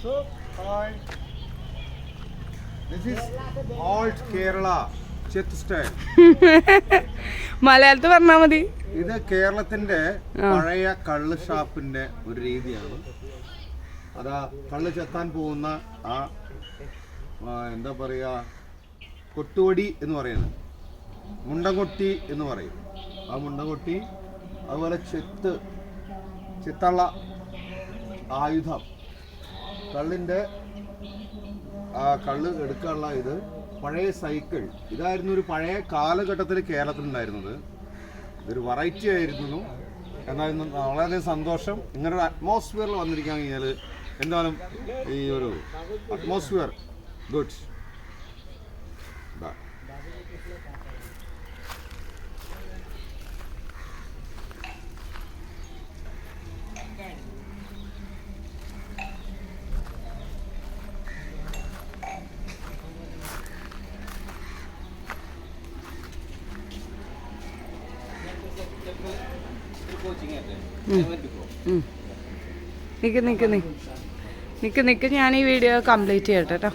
So, hi. This is old Kerala Chit style. മലയാളത്തിൽ പറഞ്ഞാ മതി ഇത് കേരളത്തിന്റെ. പഴയ കള്ള് ഷാപ്പിന്റെ ഒരു രീതിയാണ് അതാ കള്ള് ചെത്താൻ പോകുന്ന ആ ആ, എന്താ പറയാ കൊട്ടുവടി എന്ന് പറയുന്നത് മുണ്ടംകൊട്ടി എന്ന് പറയും ആ മുണ്ടംകൊട്ടി അതുപോലെ ചെത്ത് ചെത്തള്ള ആയുധം കള്ളിന്റെ ആ കള്ള് എടുക്കാനുള്ള ഇത്. പഴയ സൈക്കിൾ. ഇതായിരുന്നു ഒരു പഴയ കാലഘട്ടത്തിൽ കേരളത്തിലുണ്ടായിരുന്നത്. ഇതൊരു വെറൈറ്റി ആയിരുന്നു. എന്നായിരുന്നു വളരെയധികം സന്തോഷം. ഇങ്ങനൊരു അറ്റ്മോസ്ഫിയറിൽ വന്നിരിക്കാൻ കഴിഞ്ഞാൽ എന്തായാലും ഈ ഒരു അറ്റ്മോസ്ഫിയർ ഗുഡ് നിക്ക് നിക്ക് നിൽക്ക് നിക്ക് നിക്ക്. ഞാൻ ഈ വീഡിയോ കംപ്ലീറ്റ് ചെയ്യട്ടെ കേട്ടോ